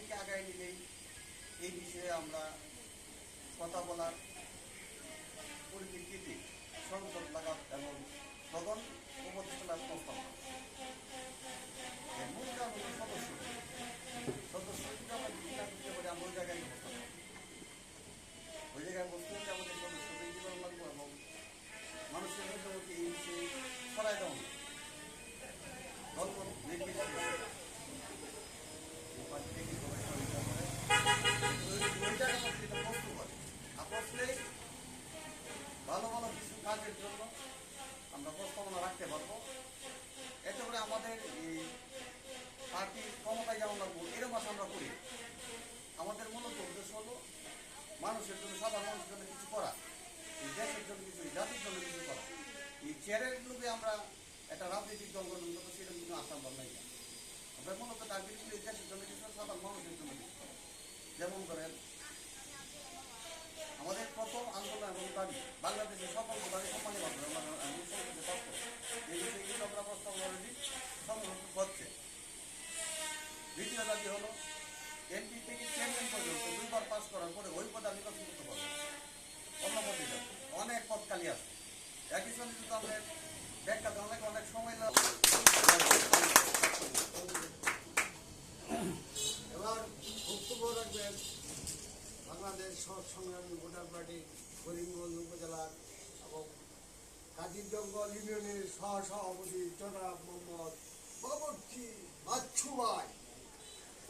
পার্টিকে আগায় নিলেই এই বিষয়ে আমরা কথা বলার পরিপ্রেক্ষিতে সংসদ লাগাত এবং তখন উপদেষ্টার প্রস্তাব আমরা প্রস্তাবনা রাখতে পারব। এতে করে আমাদের এই পার্টি ক্ষমতায় যেমন লাগবো এরকম আমরা করি। আমাদের মূলত উদ্দেশ্য হলো মানুষের জন্য, সাধারণ মানুষের জন্য কিছু করা। দেশের জন্য কিছু জাতির জন্য কিছু করা। এই চেয়ারের লোকে আমরা একটা রাজনৈতিক দল গঠন করব সেটা কিন্তু আসাম নাই। আমরা মূলত টার্গেট করি দেশের জন্য কিছু, সাধারণ মানুষের জন্য কিছু করা। যেমন করেন আমাদের প্রথম আন্দোলন এবং দাবি বাংলাদেশের সকল দাবি কোম্পানি মাধ্যমে আমরা আমি সংসদে পাস করব এই বিষয়ে কিন্তু আমরা প্রস্তাব অলরেডি সংগ্রহ হচ্ছে দ্বিতীয় দাবি হলো এমপি থেকে চেয়ারম্যান পর্যন্ত দুইবার পাস করার পরে ওই পদে আমি নির্বাচন করতে পারব অন্য পদে অনেক পদ খালি আছে। একই সঙ্গে কিন্তু আমাদের ব্যাখ্যাতে অনেক অনেক সময় লাগে এবার বক্তব্য রাখবেন, বাংলাদেশ সৎ সংগ্রামী ভোটার পার্টি করিমগঞ্জ উপজেলার এবং কাজিরজঙ্গল ইউনিয়নের সহ সভাপতি জনাব মোহাম্মদ বাবরচি বাচ্চু ভাই এটা করে কি বলব আমরা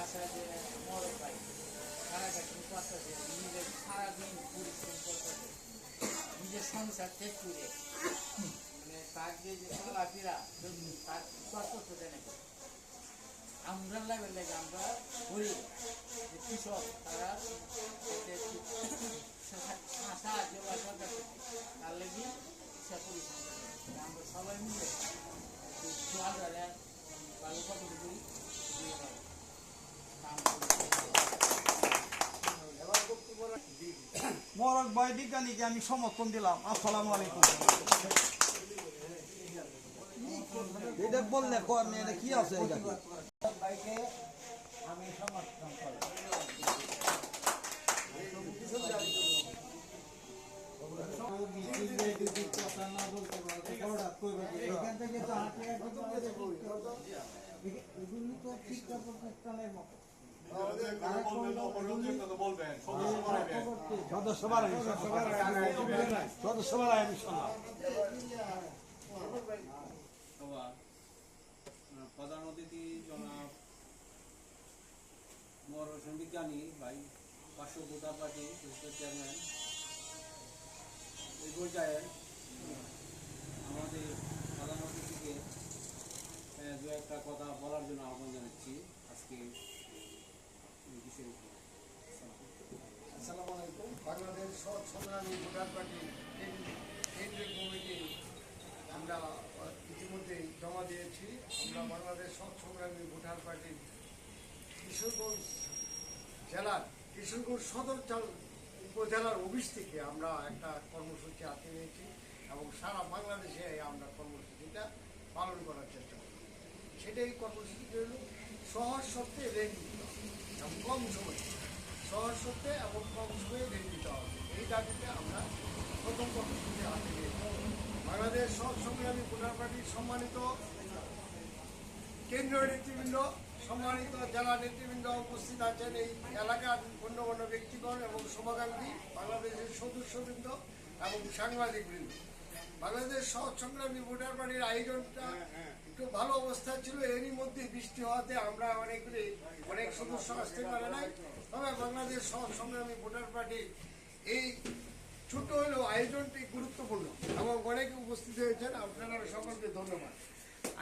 আশা যে মরক পাই সারাঘাট করতেছে নিজের সারাদিন পরিশ্রম করতেছে নিজের সংসার ত্যাগ করে মানে তার যে যে চলাফেরা তার কষ্ট দেয় নাকি আমরা লাগবে লাগে আমরা করি যে কৃষক তারা সাহায্য বা সরকার তার লাগি পরিশ্রম করে। আমরা সবাই মিলে ভালো কত করি দিয়ে দাও। কাম করি। এবার বক্তব্য রাখবেন মরক ভাই বিজ্ঞানীকে আমি সমর্থন দিলাম। আসসালামু আলাইকুম। বললে কর এটা কি আছে এখান থেকে তো হাতে এগুলি তো শিক্ষা প্রতিষ্ঠানের মতো সদস্য বাড়াই আমি প্রধান অতিথি জনাব মর বিজ্ঞানী ভাই পার্শ্ব ভোটার পার্টি চেয়ারম্যান এই পর্যায়ে আমাদের প্রধান অতিথিকে দু একটা কথা বলার জন্য আহ্বান জানাচ্ছি। আজকে আসসালামু আলাইকুম বাংলাদেশ সৎ সংগ্রামী ভোটার পার্টি কেন্দ্রীয় কমিটি আমরা আহ, ইতিমধ্যেই জমা দিয়েছি আমরা বাংলাদেশ সৎ সংগ্রামী ভোটার পার্টির কিশোরগঞ্জ জেলার কিশোরগঞ্জ সদর উপজেলার অফিস থেকে আমরা একটা কর্মসূচি হাতে নিয়েছি এবং সারা বাংলাদেশে আমরা কর্মসূচিটা পালন করার চেষ্টা করি সেটাই কর্মসূচিটি হল সহজ সত্ত্বে রেট দিতে হবে এবং কম সময়। সহজ সত্ত্বে এবং কম সময়ে রেট দিতে হবে। এই দাবিতে আমরা প্রথম কর্মসূচি হাতে নিয়েছি বাংলাদেশ সৎ সংগ্রামী ভোটার পার্টির সম্মানিত কেন্দ্রীয় নেতৃবৃন্দ, সম্মানিত জেলা নেতৃবৃন্দ উপস্থিত আছেন এই এলাকার গণ্যমান্য ব্যক্তিগণ এবং শুভাকাঙ্ক্ষী বাংলাদেশের সদস্যবৃন্দ এবং সাংবাদিকবৃন্দ। বাংলাদেশ সৎ সংগ্রামী ভোটার পার্টির আয়োজনটা একটু ভালো অবস্থা ছিল, এরই মধ্যে বৃষ্টি হওয়াতে আমরা অনেকগুলি, অনেক সদস্য আসতে পারে নাই। তবে বাংলাদেশ সৎ সংগ্রামী ভোটার পার্টি এই ছোট হলেও আয়োজনটি গুরুত্বপূর্ণ এবং অনেকে উপস্থিত হয়েছেন। আপনারা সকলকে ধন্যবাদ।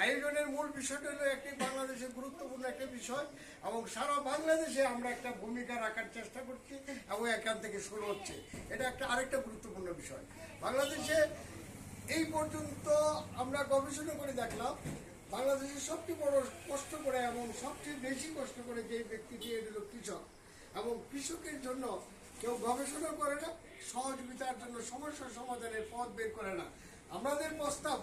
আয়োজনের মূল বিষয়টা হলো একটি বাংলাদেশের গুরুত্বপূর্ণ একটা বিষয় এবং সারা বাংলাদেশে আমরা একটা ভূমিকা রাখার চেষ্টা করছি এবং এখান থেকে শুরু হচ্ছে। এটা একটা আরেকটা গুরুত্বপূর্ণ বিষয়। বাংলাদেশে এই পর্যন্ত আমরা গবেষণা করে দেখলাম বাংলাদেশের সবচেয়ে বড় কষ্ট করে এবং সবচেয়ে বেশি কষ্ট করে যে ব্যক্তিটি এটা হলো কৃষক। এবং কৃষকের জন্য কেউ গবেষণা করে না, সহযোগিতার জন্য সমস্যা সমাধানের পথ বের করে না। আমাদের প্রস্তাব,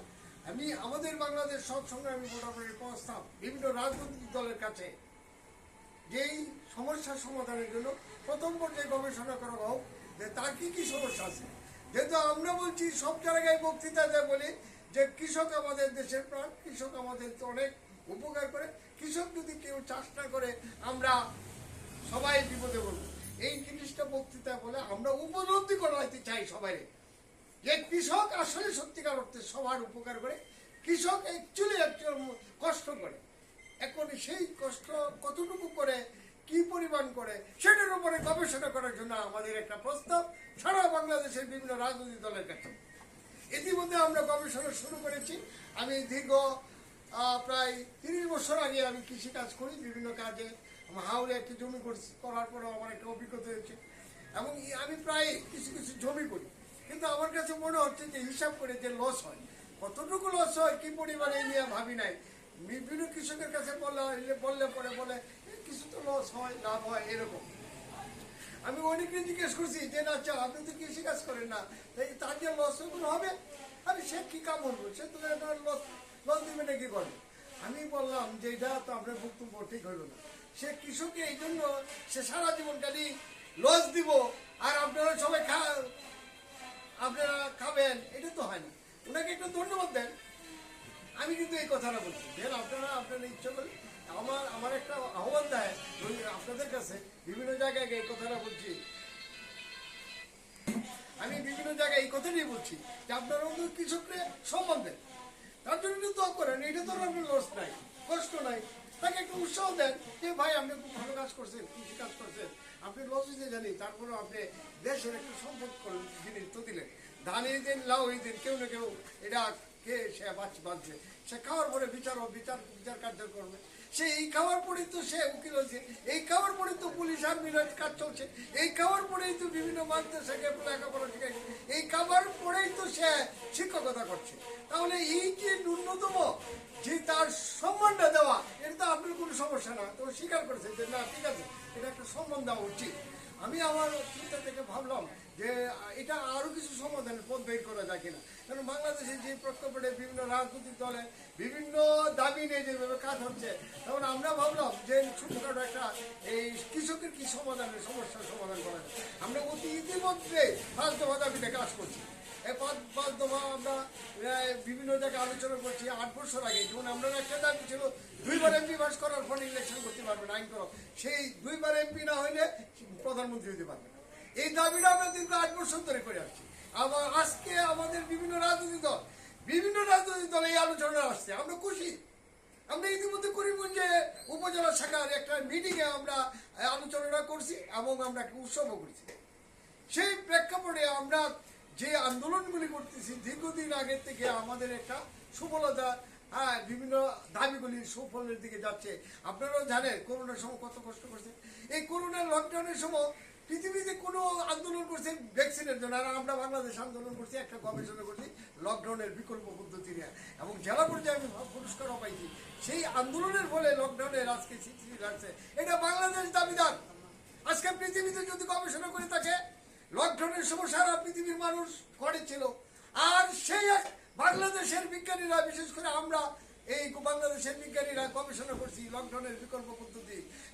আমি, আমাদের বাংলাদেশ সৎ সংগ্রামী মোটামুটি প্রস্তাব বিভিন্ন রাজনৈতিক দলের কাছে। যেই সমস্যার সমাধানের জন্য প্রথম পর্যায়ে গবেষণা করা হোক যে তার কি কি সমস্যা আছে। যেহেতু আমরা বলছি সব জায়গায় বক্তৃতা দেয় বলি যে কৃষক আমাদের দেশের প্রাণ, কৃষক আমাদের অনেক উপকার করে। কৃষক যদি কেউ চাষ না করে, আমরা সবাই বিপদে বলব এই জিনিসটা বক্তৃতা বলে আমরা উপলব্ধি করাইতে চাই সবাই যে কৃষক আসলে সত্যিকার অর্থে সবার উপকার করে, কৃষক অ্যাকচুয়ালি কষ্ট করে। এখন সেই কষ্ট কতটুকু করে, কি পরিমাণ করে, সেটার উপরে গবেষণা করার জন্য আমাদের একটা প্রস্তাব সারা বাংলাদেশের বিভিন্ন রাজনৈতিক দলের কাছে। ইতিমধ্যে আমরা গবেষণা শুরু করেছি। আমি দীর্ঘ প্রায় তিরিশ বছর আগে আমি কৃষি কাজ করি বিভিন্ন কাজে। হাওড়ে একটি জমি করছি করার পরেও আমার একটা অভিজ্ঞতা হয়েছে। এবং আমি প্রায় কিছু কিছু জমি করি। কিন্তু আমার কাছে মনে হচ্ছে যে হিসাব করে যে লস হয়। কতটুকু লস হয় কি পরিমাণে নিয়ে ভাবি নাই। বিভিন্ন কৃষকের কাছে বললে বললে পরে বলে "এ, কিছু তো লস হয় লাভ হয় এরকম। আমি অনেকে জিজ্ঞেস করছি, যে না আচ্ছা আপনি তো কৃষি কাজ করেন না। তার যে লস হবে? আরে সে কি কাম করব? সে তো লস লস দিবে না কি করবে আমি বললাম, যে এটা তো আপনার বক্তব্য ঠিক হইল না। সে কৃষককে এই জন্য সে সারা জীবন খালি লস দিব। আর আপনারা সবাই খা, আপনারা খাবেন, এটা তো হয় না। ওনাকে একটু ধন্যবাদ দেন। আমি কিন্তু এই কথাটা বলছি। দেন, আপনারা আপনারা ইচ্ছা করেন আমার আমার একটা আহ্বান দেয় আপনাদের কাছে বিভিন্ন জায়গায় এই কথাটা বলছি। আমি বিভিন্ন জায়গায় এই কথাটাই বলছি যে আপনারা অন্য কৃষককে সম্মান দেন। তার জন্য দোয়া করেন, এটা তো আপনার লস নাই, কষ্ট নাই। তাকে একটু উৎসাহ দেন যে, ভাই, আপনি খুব ভালো কাজ করছেন, কৃষি কাজ করছেন। আপনি লস দিতে জানি তারপরে আপনি দেশের একটা সম্পদ করেন জিনিস তো দিলেন। ধান এই দিন, লাউ এই দিন, কেউ না কেউ, এটা কে সে বাঁচ বাঁচবে সে খাওয়ার পরে বিচার বিচার বিচার কার্য করবে সে এই খাওয়ার পরেই তো সে উকিল হচ্ছে, এই খাওয়ার পরে তো পুলিশ আর্মির কাজ চলছে, এই খাওয়ার পরেই তো বিভিন্ন মাদ্রাসাকে লেখাপড়া শিখাচ্ছে, এই খাবার পরেই তো সে শিক্ষকতা করছে। তাহলে এই যে ন্যূনতম যে তার সম্মানটা দেওয়া, এটা তো আপনার কোনো সমস্যা না, তো স্বীকার করেছে যে না, ঠিক আছে, এটা একটা সম্মান দেওয়া উচিত। আমি আমার চিন্তা থেকে ভাবলাম যে, এটা আরও কিছু সমাধানের পথ বের করা যায় কিনা। কারণ বাংলাদেশের যে প্রেক্ষাপটে বিভিন্ন রাজনৈতিক দলে বিভিন্ন দাবি নিয়ে যেভাবে কাজ হচ্ছে, তখন আমরা ভাবলাম যে ছোটখাটো একটা এই কৃষকের কি সমাধানের সমস্যার সমাধান করা যায়। আমরা অতি ইতিমধ্যে পাঁচ দফা দাবিতে কাজ করছি। এই পাঁচ পাঁচ দফা আমরা বিভিন্ন জায়গায় আলোচনা করছি আট বছর আগে। যেমন আমরা একটা দাবি ছিল, দুইবার এমপি পাস করার ফলে ইলেকশন করতে পারবেন আইন করো। সেই দুইবার এমপি না হইলে প্রধানমন্ত্রী হতে পারবে না। এই দাবিটা আমরা দীর্ঘ আট বছর ধরে করে আসছি। আবার আজকে আমাদের বিভিন্ন রাজনৈতিক দল, বিভিন্ন রাজনৈতিক দল এই আলোচনা আসছে। আমরা খুশি। আমরা ইতিমধ্যে করিমগঞ্জে উপজেলা শাখার একটা মিটিংয়ে আমরা আলোচনাটা করছি এবং আমরা একটা উৎসবও করছি। সেই প্রেক্ষাপটে আমরা যে আন্দোলনগুলি করতেছি, দীর্ঘদিন আগের থেকে আমাদের একটা সুফলতা হ্যাঁ বিভিন্ন দাবিগুলি সুফলের দিকে যাচ্ছে। আপনারাও জানেন, করোনার সময় কত কষ্ট করছে এই করোনার লকডাউনের সময় পৃথিবীতে কোনো আন্দোলন করছে ভ্যাকসিনের জন্য, আর আমরা বাংলাদেশ আন্দোলন করছি, একটা গবেষণা করছি লকডাউনের বিকল্প পদ্ধতি নিয়ে এবং জেলা পর্যায়ে আমি পুরস্কারও পাইছি। সেই আন্দোলনের ফলে লকডাউনের আজকে স্বীকৃতি লাগছে এটা বাংলাদেশ দাবিদার। আজকে পৃথিবীতে যদি গবেষণা করে থাকে লকডাউনের সময় সারা পৃথিবীর মানুষ ঘরে ছিল। আর সেই বাংলাদেশের বিজ্ঞানীরা, বিশেষ করে আমরা, এই বাংলাদেশের বিজ্ঞানীরা গবেষণা করছি লকডাউনের বিকল্প পদ্ধতি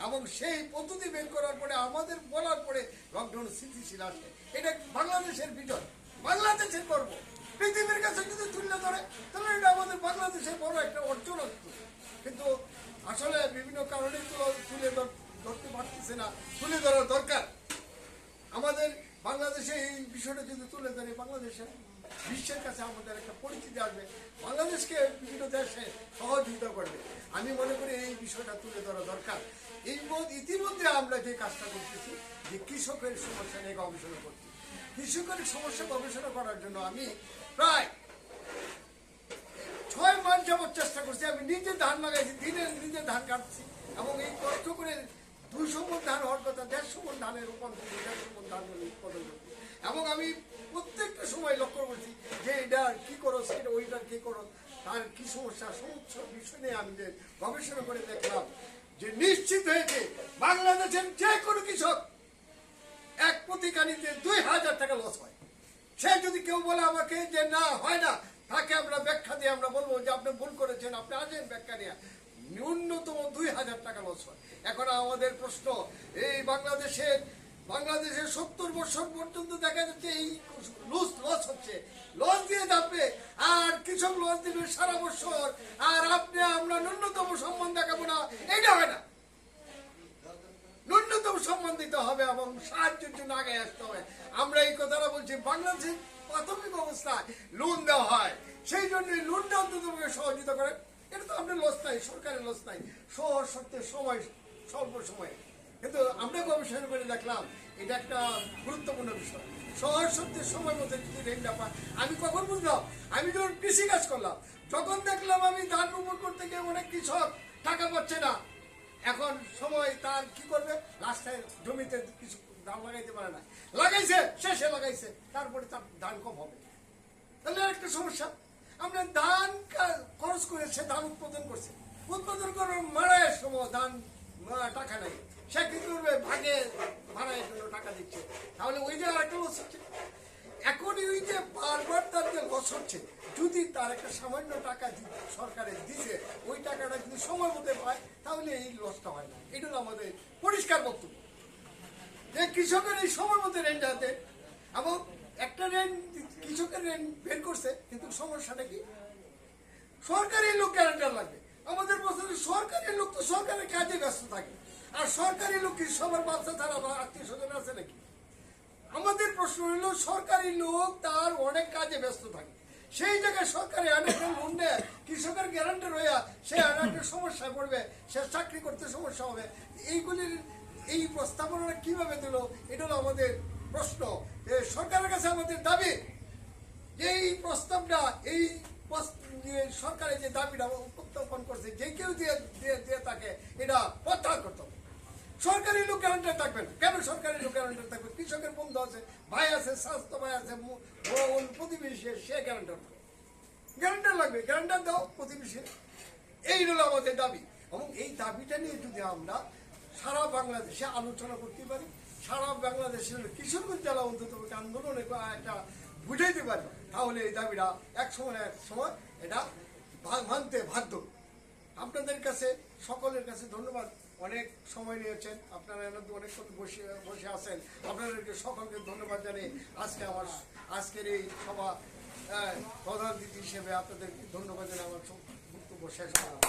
এবং সেই পদ্ধতি বের করার পরে, আমাদের বলার পরে লকডাউন স্থিতিশীল আসে। এটা বাংলাদেশের বিজয়? বাংলাদেশের গর্ব। পৃথিবীর কাছে যদি তুলে ধরে, তাহলে এটা আমাদের বাংলাদেশের বড় একটা অর্জন আসতো কিন্তু আসলে বিভিন্ন কারণে তুলে- ধরতে পারতেছে না। তুলে ধরা দরকার। আমাদের বাংলাদেশে এই বিষয়টা যদি তুলে ধরে, বাংলাদেশে বিশ্বের কাছে আমাদের একটা পরিচিতি আসবে। বাংলাদেশকে বিভিন্ন দেশে সহযোগিতা করবে। আমি মনে করি এই বিষয়টা তুলে ধরা দরকার। এই ইতিমধ্যে আমরা যে কাজটা করতেছি, যে কৃষকের সমস্যা নিয়ে গবেষণা করছি। কৃষকের সমস্যা গবেষণা করার জন্য আমি প্রায় ছয় মাস যাবত চেষ্টা করছি। আমি নিজে ধান লাগাইছি, দিনে নিজে ধান কাটছি এবং এই কষ্ট করে দুইশো মন ধান হওয়ার কথা, দেড়শো মন ধানের রূপান্তর দেড়শো মন ধান উৎপাদন করছি। এবং আমি প্রত্যেকটা সময় লক্ষ্য করছি যে এটা কি করো সেটা ওইটা কি করো তার কি সমস্যা সমস্ত বিষয় নিয়ে আমি যে গবেষণা করে দেখলাম যে নিশ্চিত হয়েছে বাংলাদেশের যে কোনো কৃষক এক প্রতিকানিতে দুই হাজার টাকা লস হয়। সে যদি কেউ বলে আমাকে যে না, হয় না, তাকে আমরা ব্যাখ্যা দিয়ে আমরা বলব যে আপনি ভুল করেছেন, আপনি আসেন ব্যাখ্যা নিয়ে ন্যূনতম দুই হাজার টাকা লস হয়। এখন আমাদের প্রশ্ন, এই বাংলাদেশের বাংলাদেশের সত্তর বছর পর্যন্ত দেখা যাচ্ছে এই লস লস হচ্ছে। লস দিয়ে যাবে আর কৃষক লস দিবে সারা বছর, আর আপনি, আমরা ন্যূনতম সম্মান দেখাবো না। এটা হয় না। ন্যূনতম সম্মান দিতে হবে এবং সাহায্যের জন্য আগে আসতে হবে। আমরা এই কথাটা বলছি, বাংলাদেশের প্রাথমিক অবস্থায় লোন দেওয়া হয়। সেই জন্য লোনটা অন্তত সহযোগিতা করে এটা তো আপনার লস নাই, সরকারের লস নাই। সহজ সত্যের সময়, স্বল্প সময়ে। কিন্তু আমরা গবেষণা করে দেখলাম, এটা একটা গুরুত্বপূর্ণ বিষয়। সহজ সত্যের সময় মতো যদি ঋণটা পায়, আমি কখন বুঝলাম? আমি যখন কৃষি কাজ করলাম, যখন দেখলাম আমি ধান রোপণ করতে গিয়ে অনেক কৃষক টাকা পাচ্ছে না, এখন সময় তার কি করবে? রাস্তায় জমিতে কিছু ধান লাগাইতে পারে না। লাগাইছে, শেষে লাগাইছে, তারপরে তার ধান কম হবে। তাহলে একটা সমস্যা, আমরা ধান খরচ করে সে ধান উৎপাদন করছে। উৎপাদন করার মারায়ের সময় ধান টাকা নেই। সে কি করবে? ভাগে ভাড়ায় জন্য টাকা দিচ্ছে। তাহলে ওই যে আরেকটা লস হচ্ছে। এখনই ওই যে বারবার তার যে লস হচ্ছে, যদি তার একটা সামান্য টাকা সরকারের দিছে, ওই টাকাটা যদি সময় মতো পায়, তাহলে এই লসটা হয় না। এটা আমাদের পরিষ্কার বক্তব্য। যে কৃষকের এই সময় মতো রেন্ট হাতে, এবং একটা রেন্ট কৃষকের রেন্ট বের করছে, কিন্তু সমস্যাটা কি? সরকারি লোক গ্যারান্টার লাগবে। আমাদের বছরে সরকারি লোক তো সরকারের কাজে ব্যস্ত থাকে। আর সরকারি লোক কি? সবার বাচ্চা ছাড়া আত্মীয় স্বজন আছে নাকি? আমাদের প্রশ্ন হলো সরকারি লোক তার অনেক কাজে ব্যস্ত থাকে। সেই জায়গায় সরকারি আরেকটা লোন নেয় কৃষকের গ্যারান্টি হইয়া সে আর একটা সমস্যায় পড়বে, সে চাকরি করতে সমস্যা হবে। এইগুলির, এই প্রস্তাবনা কীভাবে দিল, এটা হলো আমাদের প্রশ্ন। সরকারের কাছে আমাদের দাবি, যে এই প্রস্তাবটা, এই সরকারের যে দাবিটা উত্থাপন করছে, যে কেউ দিয়ে দিয়ে দিয়ে তাকে এটা প্রত্যাহার করতে হবে। সরকারি লোক গ্যারান্টার থাকবে না। কেন সরকারি লোক গ্যারান্টার থাকবে? কৃষকের বন্ধু আছে, ভাই আছে, স্বাস্থ্য ভাই আছে প্রতিবেশী, সে গ্যারান্টার থাকবে গ্যারান্টার লাগবে গ্যারান্টার দাও, প্রতিবেশী। এই হলো আমাদের দাবি। এবং এই দাবিটা নিয়ে যদি আমরা সারা বাংলাদেশে আলোচনা করতে পারি, সারা বাংলাদেশের কিশোরগঞ্জ জেলা অন্তত আন্দোলনে একটা বুঝাইতে পারি, তাহলে এই দাবিটা এক সময় এক সময় এটা মানতে বাধ্য। আপনাদের কাছে, সকলের কাছে ধন্যবাদ। অনেক সময় নিয়েছেন। আপনারা মধ্যে অনেকক্ষণ বসে বসে আছেন। আপনাদেরকে সকলকে ধন্যবাদ জানিয়ে আজকে আমার আজকের এই সভা আহ, প্রধান অতিথি হিসেবে আপনাদেরকে ধন্যবাদ জানিয়ে আমার বক্তব্য শেষ করলাম